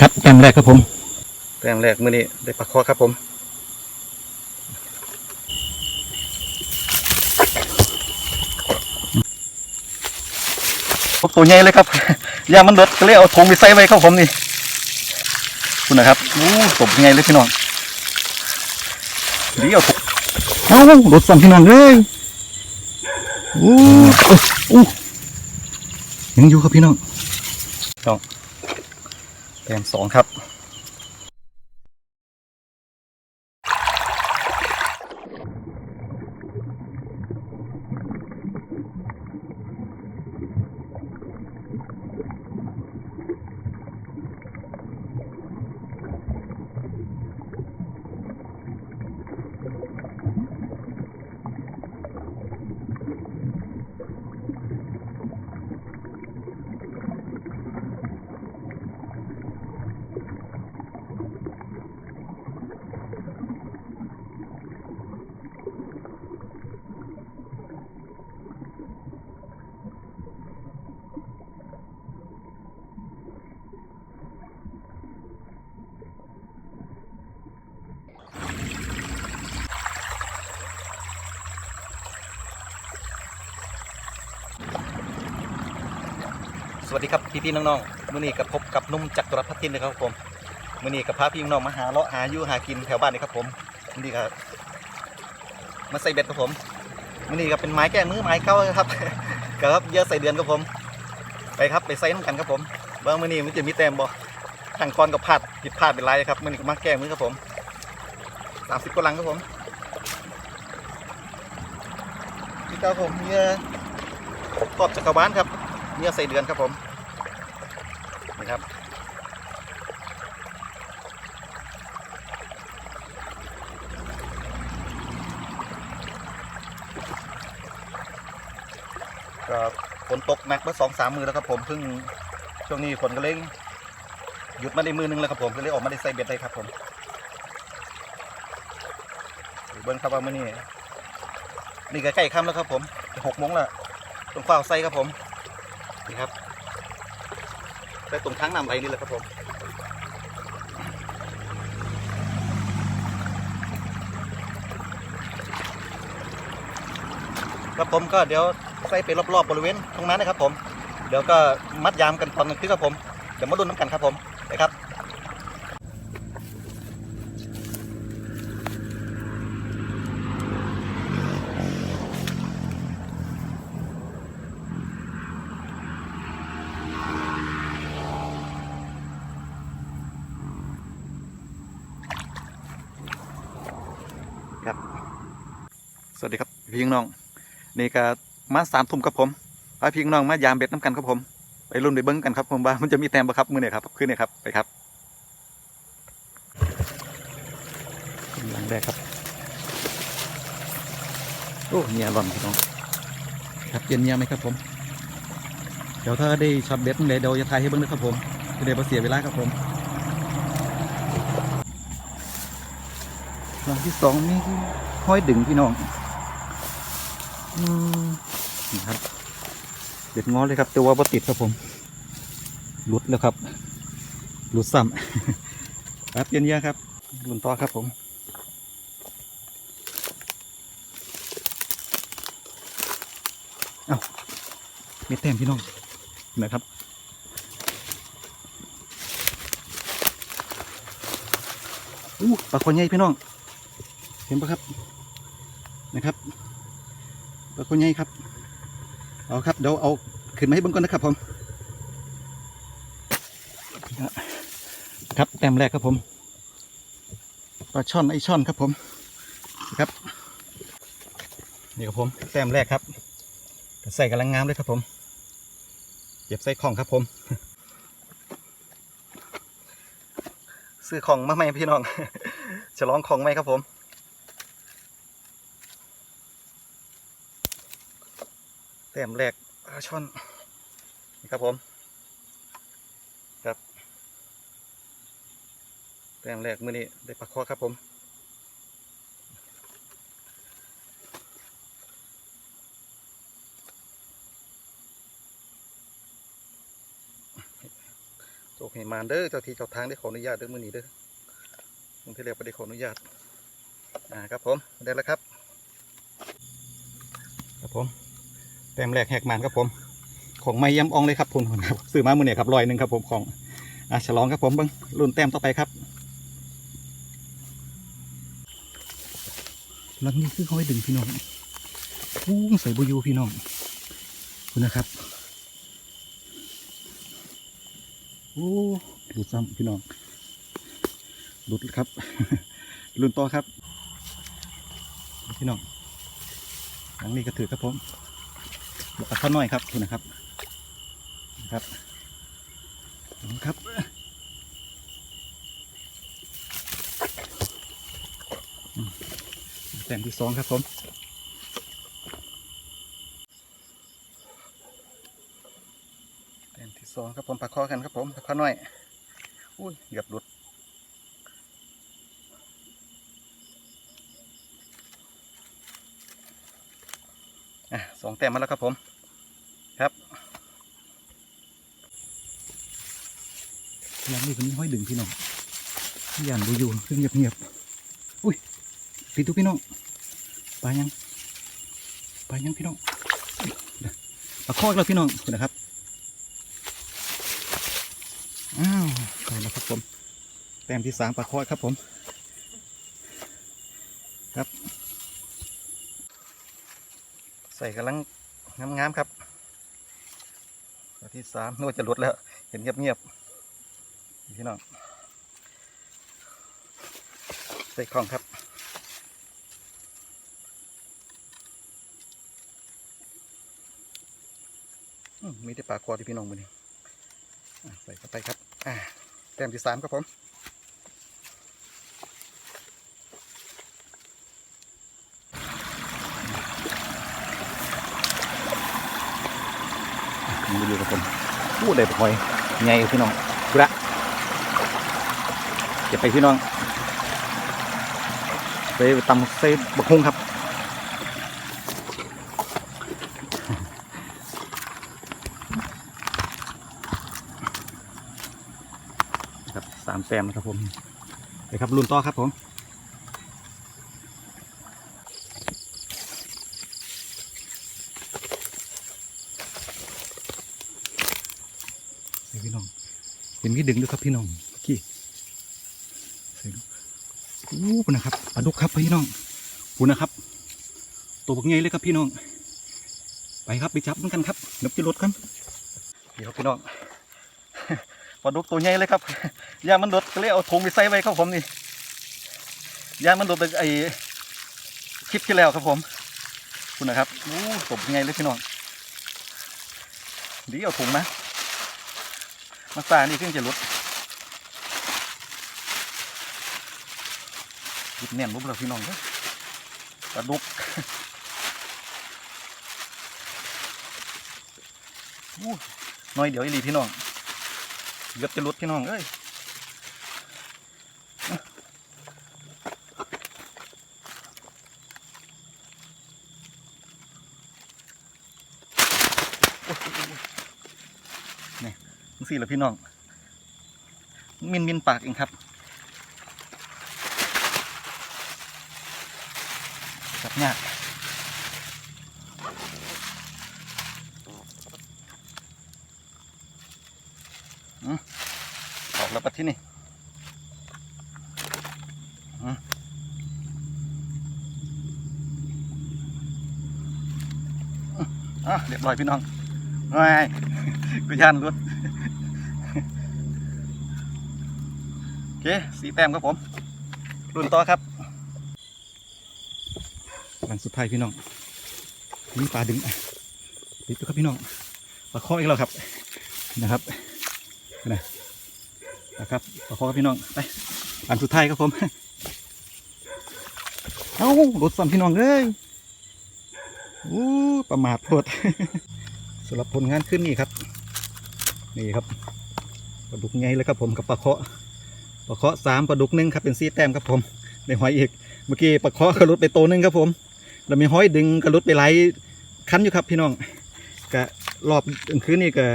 ครับแต้มแรกครับผมแต้มแรกมื้อนี้ได้ปลาคอครับผมตัวใหญ่เลยครับยามันลดก็เลยเอาธงไปใส่ไว้ครับผมนี่คุณนะครับอู้ตบใหญ่เลยพี่น้องเดี๋ยวเอาธงเอ้ารถสั่นพี่น้องเอ้ยโอ้โอ้โอ้ยังอยู่ครับพี่น้องแต้มสอง แปลงสองครับ พี่ๆน้องๆมื้อนี้กับพบกับนุ่มจักรพัฒน์ทินนะครับผมมื้อนี้กับพาพี่น้องมาหาเลาะหาอยู่หากินแถวบ้านนี่ครับผมมื้อนี้ครับมาใส่เบ็ดครับผมมื้อนี้ก็เป็นไม้แก้มือไม้เก้าครับครับเยอะใส่เดือนครับผม ไปครับไปใส่น้ำกันครับผมว่ามื้อนี้มันจะมีแต้มบ่ทางกรกับพลาดผิดพลาดเป็นไรครับมื้อนี้ก็มาแก้มือครับผมสามสิบกว่าลังครับผมพี่เก้าผมเมียขอบจักรวาลครับเนื้อใส่เดือนครับผมนี่ครับ ก็ฝนตกหนักเมื่อสองสามมือแล้วครับผมเพิ่งช่วงนี้ฝนก็เล่งหยุดมาได้มือนึงแล้วครับผมก็เลยออกมาได้ใส่เบ็ดได้ครับผมเบิ้งครับว่ามื่อนี้นี่ก็ใกล้ค่ำแล้วครับผมหกโมงแล้วต้องเฝ้าใส่ครับผมนี่ครับไปตรงทั้งน้ำไรนี่แหละครับผมครับผมก็เดี๋ยว ใส่ไปรอบๆบริเวณตรงนั้นนะครับผม เดี๋ยวก็มัดยามกันตอนกลางคืนครับผม เดี๋ยวมาดุนน้ำกันครับผมนะครับ สวัสดีครับ พี่น้อง นี่ก็ มาสามทุ่มครับผมพาพี่น้องมายามเบ็ดน้ำกันครับผม ไปรุ่นไปเบิ้งกันครับผมว่ามันจะมีแต้มปะครับมือเนี่ยครับขึ้นเนี่ยครับไปครับหลังแรกครับโอ้เนียร่อนพี่น้องครับเย็นเนียไหมครับผม เดี๋ยวถ้าได้ช็อตเบ็ดเดี๋ยวเดี๋ยวจะถ่ายให้เบิ้งนะครับผมจะได้มาเสียเวลาครับผมหลังที่สองนี่ห้อยดึงพี่น้องอืม นี่ครับ เด็ดงอเลยครับ แต่ว่าบ่ติดครับผมหลุดแล้วครับหลุดซ้ำครับเย็นเยอะครับหลุนต่อครับผมเอาเมีแต้มพี่น้องนะครับอู้ปลาคนใหญ่พี่น้อง เห็นปะครับนะครับ ปลาคนใหญ่ครับ เอาครับ เดี๋ยวเอาขึ้นมาให้เบิ่งก่อนนะครับผมครับแต้มแรกครับผมปลาช่อนไอช่อนครับผมครับนี่ครับผมแต้มแรกครับใส่กำลังงามเลยครับผมเก็บใส่ของครับผม ซื้อของมาใหม่พี่น้องฉลองของใหม่ครับผม แต้มแรกปลาช่อนนี่ครับผมครับแต้มแรกมือนี้ได้ปลาคอครับผมกให้มานเด้อเจ้าที่เจ้าทางได้ขออนุญาตเด้อมื้อนี้เด้อผมที่เรียกบ่ได้ขออนุญาตอ่าครับผมได้แล้วครับครับผม แต้มแรกแหกมันครับผม ของไม่ย่ำอองเลยครับคุณครับซื้อมาเมื่อเนี่ยครับร้อยหนึ่งครับผมของอะฉลองครับผมเบิ้งรุ่นแต้มต่อไปครับแล้วนี่คือเขาให้ดึงพี่น้องอู้ใส่บุยูพี่น้องคุณนะครับโอ้หลุดซ้ำพี่น้องหลุดครับ รุ่นต่อครับ พี่น้องหลังนี้ก็ถือครับผม บอกกับข้าวน้อยครับคุณนะครับนะครับครับแต้มที่สองครับผมแต้มที่สองครับผมปักคอกันครับผมปักข้าวน้อยอุ้ยเกือบหลุดอะสองแต้มมาแล้วครับผม ครับแล้วนี่คนนี้ห้อยดึงพี่น้อง ยันดูอยู่เงียบเงียบอุ้ยปิดทุกพี่น้องปลายังปลายังพี่น้องปลาคอกแล้วพี่น้องคุณนะครับอ้าวไปแล้วครับผมแต้มที่สามปลาคอกครับผม ครับ ใส่กำลังงามๆครับตัวที่สามนว่าจะหลุดแล้ว เห็นเงียบๆพี่น้อง ใส่คลองครับอืมมีแต่ปลาคอที่พี่น้องมือนี่ใส่เข้าไปครับ อ่าแต้มที่สามครับผมมาอยู่กับผมพูดเลยพอยไงพี่น้องกุระเก็บไปพี่น้อง ไปตำใส่บักฮุงครับครับสามแต้มนะครับผมไปครับรุ่นต่อครับผมพี่น้องเห็นพี่ดึงด้วยครับพี่น้องขี้เสีย อู้นะครับปลาดุกครับพี่น้องปุ่นะครับ ตัวบักใหญ่เลยครับพี่น้อง ไปครับไปจับมันกันครับเดี๋ยวจะลดกันเดี๋ยวพี่น้องปลาดุกตัวใหญ่เลยครับย่ามันลดก็เลยเอาถุงไปใส่ไว้ครับผมนี่ย่ามันลดไปไอ้คลิปที่แล้วครับผมคุณนะครับอู้ตบักใหญ่เลยพี่น้องดีเอาถุงมามาสานี่เพิ่งจะลด หยุดแน่นบุบเราพี่น้องเด้อปลาดุกน้อยเดี๋ยวอีหลีพี่น้องเกือบจะลุดพี่น้องเอ้ยนี่สี่ละพี่น้อง มินมินปากเองครับ จับยอืมออกแล้วปะที่นี่อืมอะเรียบร้อยพี่น้องไม่กูย่านรุดโอเค สีแต้มครับผม รุ่นต่อครับ หลังสุดท้ายพี่น้องนี่ปลาดึงติดตัวครับพี่น้องปลาข้ออีกแล้วครับนะครับนะนะครับปลาข้อครับพี่น้องไปหลังสุดท้ายครับผมเอ้ารถสั่นพี่น้องเลยอู้ประมาทโทษสำหรับผลงานขึ้นนี่ครับ นี่ครับปลาดุกไงเลยครับผมกับปลาเคาะปลาเคาะสามปลาดุกหนึ่งครับเป็นซีแต้มครับผมในหอยอีกเมื่อกี้ปลาเคาะกระลุดไปโตหนึงครับผม แล้วมีห้อยดึงกระลุดไปไหลายคันอยู่ครับพี่น้องกะรอบคืนนี่ก็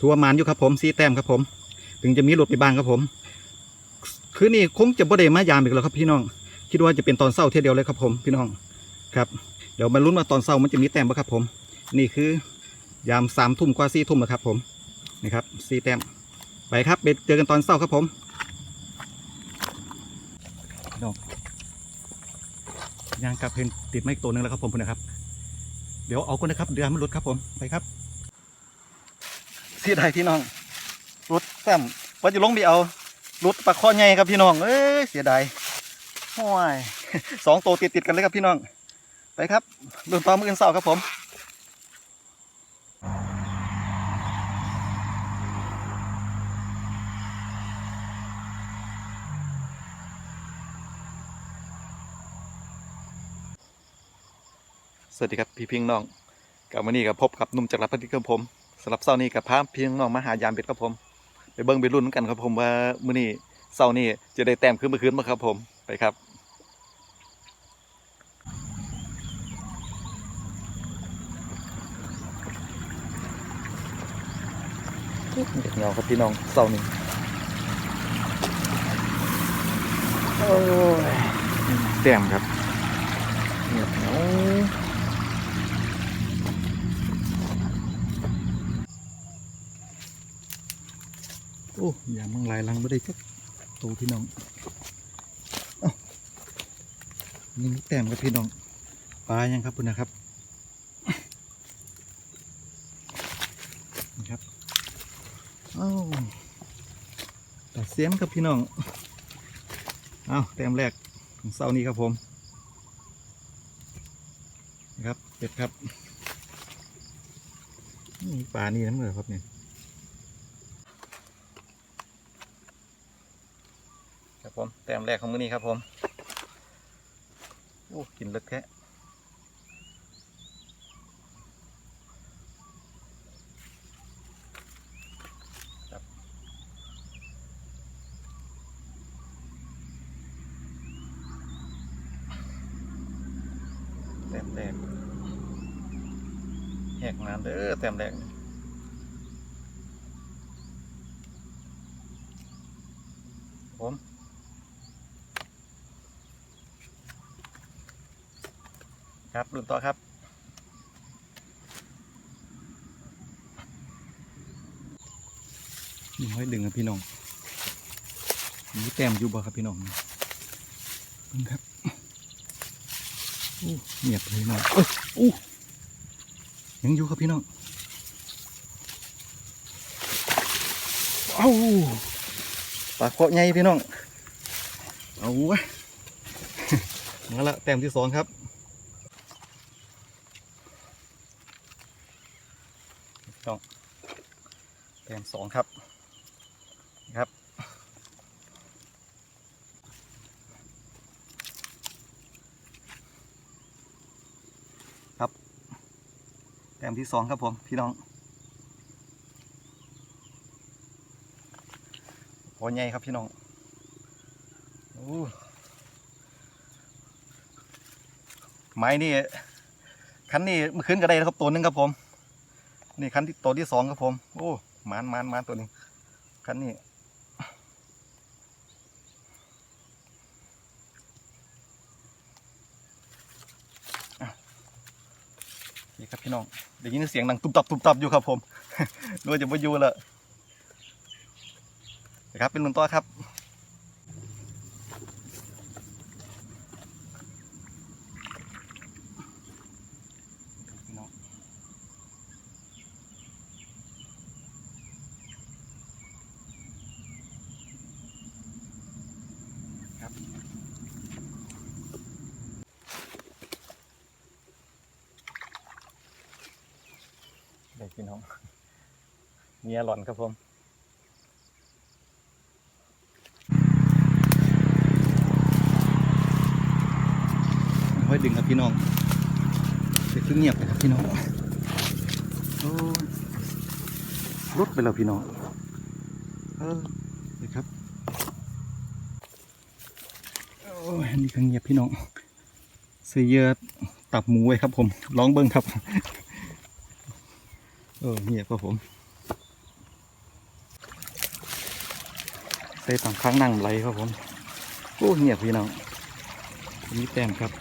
ทัวมานอยู่ครับผมซีแต้มครับผม ถึงจะมีรถไปบ้างครับผม คืนนี้คงจะบ่ได้มายามอีกแล้วครับพี่น้อง คิดว่าจะเป็นตอนเศร้าเที่ยวเดียวเลยครับผมพี่น้องครับ เดี๋ยวมาลุ้นว่าตอนเศร้ามันจะมีแต้มปะครับผม นี่คือยามสามทุ่มกว่าสี่ทุ่มแล้วครับผมนี่ครับสี่แต้มไปครับไปเจอกันตอนเศร้าครับผมพี่น้อง ยางกลับเพนติดไม้ตัวหนึงแล้วครับผมพุ่นนะครับ เดี๋ยวเอาคนนะครับเดือนมันหลุดครับผมไปครับเสียดายพี่น้องรถแต้มว่าจะลงไปเอารถปลาข้อใหญ่ครับพี่น้องเอ้ยเสียดายโอ้ยสองตัวติดติดกันเลยครับพี่น้องไปครับรุ่นต่อมือกันเสาครับผม วัสดีครับพี่พิงน้องกับวันนี้กับพบกับหนุ่มจากรพัฒน์ครับผมสำหรับเสาร์นี้กับพาพี่น้องมาหายามเบ็ดครับผม ไปเบิ้งไปรุ่นกันครับผมว่ามื้อนี้เสาร์นี้จะได้แต้มขึ้นเมื่อคืนมาครับผมไปครับเด็กเงาครับพี่น้องเสาร์นี้โอ้ยแต้มครับเงียบเหงาโอ้ยามังลายลังไม่ได้จักตัวพี่น้องอ้านี่แต้มครับพี่น้องปลายังครับคุณนะครับนี่ครับเอ้าปลาเสียมครับพี่น้องเอ้าแต้มแรกของเสานี้ครับผมนะครับเป็ดครับนี่ปลานี่น้ำเหลือครับเนี่ย ครับผมแต้มแรกของมื้อนี้ครับผมโอ้กินลึกแค่แต้มแรกแหกน้ำเด้อแต้มแรก ผม ครับรุ่นต่อครับ นี่ห้อยดึงครับพี่น้องมีแต้มอยู่บ่ครับพี่น้องนี่เบิ่งครับอู้เงียบเลยน้องเอ้ยอู้ยังอยู่ครับพี่น้องเอาปลาเคาะใหญ่พี่น้อง เอาไว้มาละแต้มที่สองครับ ต้อง แต้มสองครับครับ ครับแต้มที่สองครับผม พี่น้องโอ้ใหญ่ครับพี่น้องโอ้ไม้นี่คันนี้มื่อคืนก็ได้แล้วครับตัวหนึงครับผม นี่คันที่ตัวที่สองครับผม โอ้ มานมานมานตัวนี้คันนี้อะนี่ครับพี่น้องได้ยินเสียงดังตุบตับตุบตับอยู่ครับผมนึกว่าจะมาอยู่ละนะครับเป็นลุงต้อครับ เด็กพี่น้องเมียหล่อนครับผมค่อยดึงครับพี่น้องเด็กคือเงียบเลยครับพี่น้องรถไปแล้วพี่น้องเออนี่ครับ นี่ก็เงียบพี่น้องเสียตับหมูไว้ครับผมร้องเบิ้งครับ เออเงียบครับผมใส่ตามข้างนั่งไหลครับผมโอ้เงียบพี่น้องนี่แต้มครับ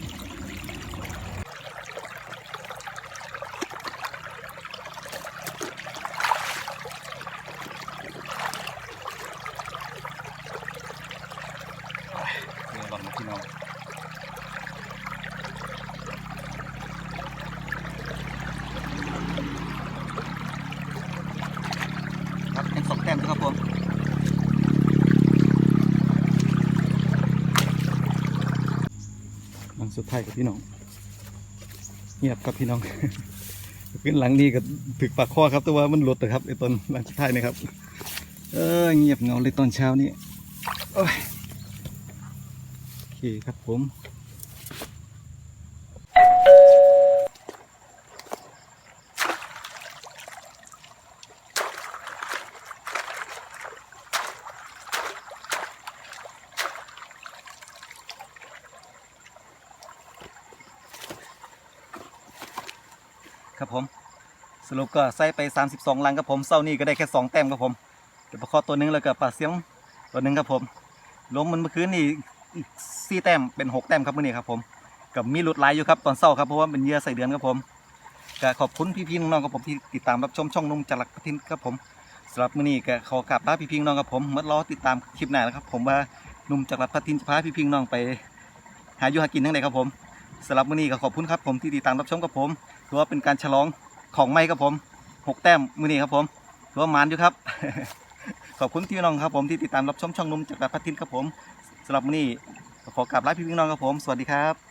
เดี๋ยวลองมาพี่น้องครับเป็นสองแต้มนะครับผม หลังสุดท้ายกับพี่น้อง เงียบครับพี่น้องขึ้นหลังนี้ก็ถึกปากคอครับ แต่ว่ามันหลุดนะครับไอ้ตอนหลังสุดท้ายนี่ครับ เออเงียบเงาเลยตอนเช้านี้โอเคครับผม รุปก็ใส่ไป 32 ลังครับผมเศร้านี่ก็ได้แค่ 2 แต้มครับผมเดี๋ยวปลาคอตัวหนึงแล้วก็ปลาเสียงตัวหนึงครับผมลงมันเมื่อคืนนี่อีกสี่แต้มเป็น 6 แต้มครับมื่อนี้ครับผมกับมีหลุดลายอยู่ครับตอนเศร้าครับเพราะว่าเป็นเหยื่อใส่เดือนครับผมก็ขอบคุณพี่ๆน้องๆครับผมที่ติดตามรับชมช่องนุ่มจักรลักพัทินครับผมสำหรับมื่อนี้ก็ขอกราบลาพี่ๆน้องครับผมมารอติดตามคลิปหน้านะครับ ผมว่านุ่มจักรลักพัทินจะพาพี่ๆน้องไป หาอยู่หากินทั้งไหนครับผมสำหรับมื่อนี้ก็ขอบคุณครับผมที่ติดตามรับชมกับผมถือว่าเป็นการฉลอง ของไม่ครับผมหกแต้มมือนี้ครับผมรวมมานอยู่ครับ ขอบคุณพี่น้องครับผมที่ติดตามรับชมช่องนุ่มจากรพัดทินครับผมสำหรับมือนี้ขอกราบลาพี่พี่น้องครับผม สวัสดีครับ